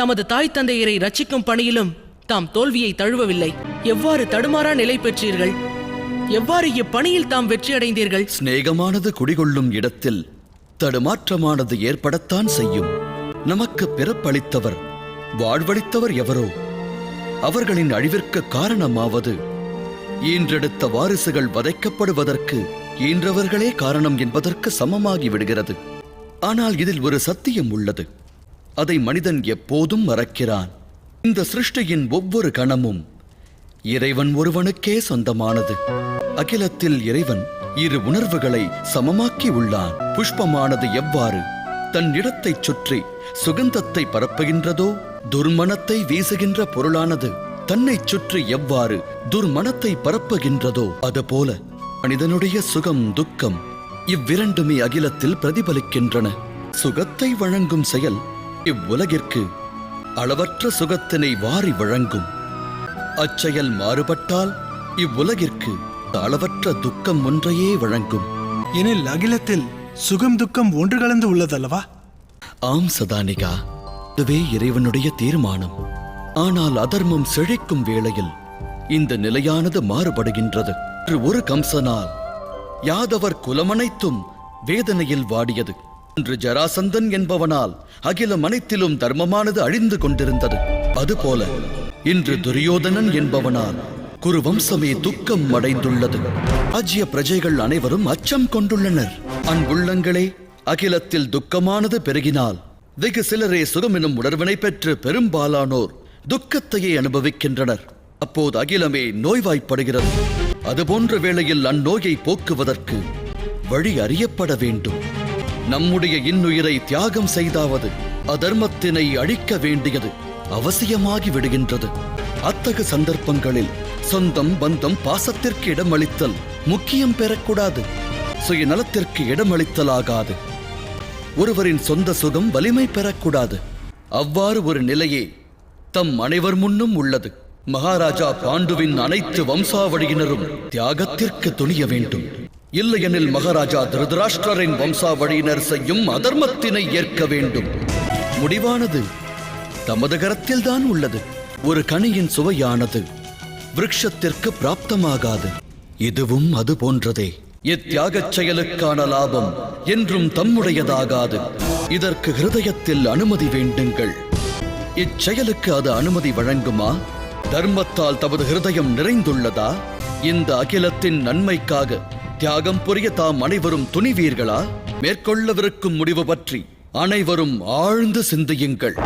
தமது தாய் தந்தையரை ரட்சிக்கும் பணியிலும் தாம் தோல்வியை தழுவவில்லை. எவ்வாறு தடுமாறா நிலை பெற்றீர்கள்? எவ்வாறு இப்பணியில் தாம் வெற்றியடைந்தீர்கள் சிநேகமானது குடிகொள்ளும் இடத்தில் தடுமாற்றமானது ஏற்படத்தான் செய்யும். நமக்கு பிறப்பளித்தவர் வாழ்வளித்தவர் எவரோ? அவர்களின் அழிவிற்கு காரணமாவது ஈன்றெடுத்த வாரிசுகள் வதைக்கப்படுவதற்கு ஈன்றவர்களே காரணம் என்பதற்கு சமமாகி விடுகிறது. ஆனால் இதில் ஒரு சத்தியம் உள்ளது. அதை மனிதன் எப்போதும் மறக்கிறான். இந்த சிருஷ்டியின் ஒவ்வொரு கணமும் இறைவன் ஒருவனுக்கே சொந்தமானது. அகிலத்தில் இறைவன் இரு உணர்வுகளை சமமாக்கி உள்ளான். புஷ்பமானது எவ்வாறு தன் இடத்தைச் சுற்றி சுகந்தத்தை பரப்புகின்றதோ துர்மணத்தை வீசுகின்ற பொருளானது தன்னைச் சுற்றி எவ்வாறு துர்மணத்தை பரப்புகின்றதோ அதுபோல மனிதனுடைய சுகம் துக்கம் இவ்விரண்டுமே அகிலத்தில் பிரதிபலிக்கின்றன. சுகத்தை வழங்கும் செயல் இவ்வுலகிற்கு அளவற்ற சுகத்தினை வாரி வழங்கும். அச்செயல் மாறுபட்டால் இவ்வுலகிற்கு அளவற்ற துக்கம் ஒன்றையே வழங்கும். எனில் அகிலத்தில் சுகம் துக்கம் ஒன்று கலந்து உள்ளதல்லவா? ஆம் சதானிகா இதுவே இறைவனுடைய தீர்மானம். ஆனால் அதர்மம் செழிக்கும் வேளையில் இந்த நிலையானது மாறுபடுகின்றது. ஒரு கம்சனால் யாதவர் குலமனைத்தும் வேதனையில் வாடியது. இன்று ஜராசந்தன் என்பவனால் அகிலம் அனைத்திலும் தர்மமானது அழிந்து கொண்டிருந்தது. அதுபோல இன்று துரியோதனன் என்பவனால் குருவம்சமே துக்கம் அடைந்துள்ளது. அஜ்ய பிரஜைகள் அனைவரும் அச்சம் கொண்டுள்ளனர். அன்புள்ளங்களே அகிலத்தில் துக்கமானது பெருகினால் வெகு சிலரே சுகமெனும் உணர்வினை பெற்று பெரும்பாலானோர் துக்கத்தையே அனுபவிக்கின்றனர். அப்போது அகிலமே நோய்வாய்ப்படுகிறது. அதுபோன்ற வேளையில் அந்நோயை போக்குவதற்கு வழி அறியப்பட வேண்டும். நம்முடைய இன்னுயிரை தியாகம் செய்தாவது அதர்மத்தினை அழிக்க வேண்டியது அவசியமாகி விடுகின்றது. அத்தகு சந்தர்ப்பங்களில் சொந்தம் பந்தம் பாசத்திற்கு இடமளித்தல் முக்கியம் பெறக்கூடாது. சுயநலத்திற்கு இடமளித்தலாகாது. ஒருவரின் சொந்த சுகம் வலிமை பெறக்கூடாது. அவ்வாறு ஒரு நிலையே தம் அனைவர் முன்னும் உள்ளது. மகாராஜா பாண்டுவின் அனைத்து வம்சாவளியினரும் தியாகத்திற்கு துணிய வேண்டும். இல்லையெனில் மகாராஜா திருதராஷ்டிரரின் வம்சாவழியினர் செய்யும் அதர்மத்தினை ஏற்க வேண்டும். முடிவானது தமது கரத்தில்தான் உள்ளது. ஒரு கனியின் சுவையானது விரக்ஷத்திற்கு பிராப்தமாகாது. இதுவும் அது போன்றதே. இத்தியாகச் செயலுக்கான லாபம் என்றும் தம்முடையதாகாது. இதற்கு ஹிருதயத்தில் அனுமதி வேண்டுங்கள். இச்செயலுக்கு அது அனுமதி வழங்குமா? தர்மத்தால் தமது ஹிருதயம் நிறைந்துள்ளதா? இந்த அகிலத்தின் நன்மைக்காக தியாகம் புரிய தாம் அனைவரும் துணிவீர்களா? மேற்கொள்ளவிருக்கும் முடிவு பற்றி அனைவரும் ஆழ்ந்து சிந்தியுங்கள்.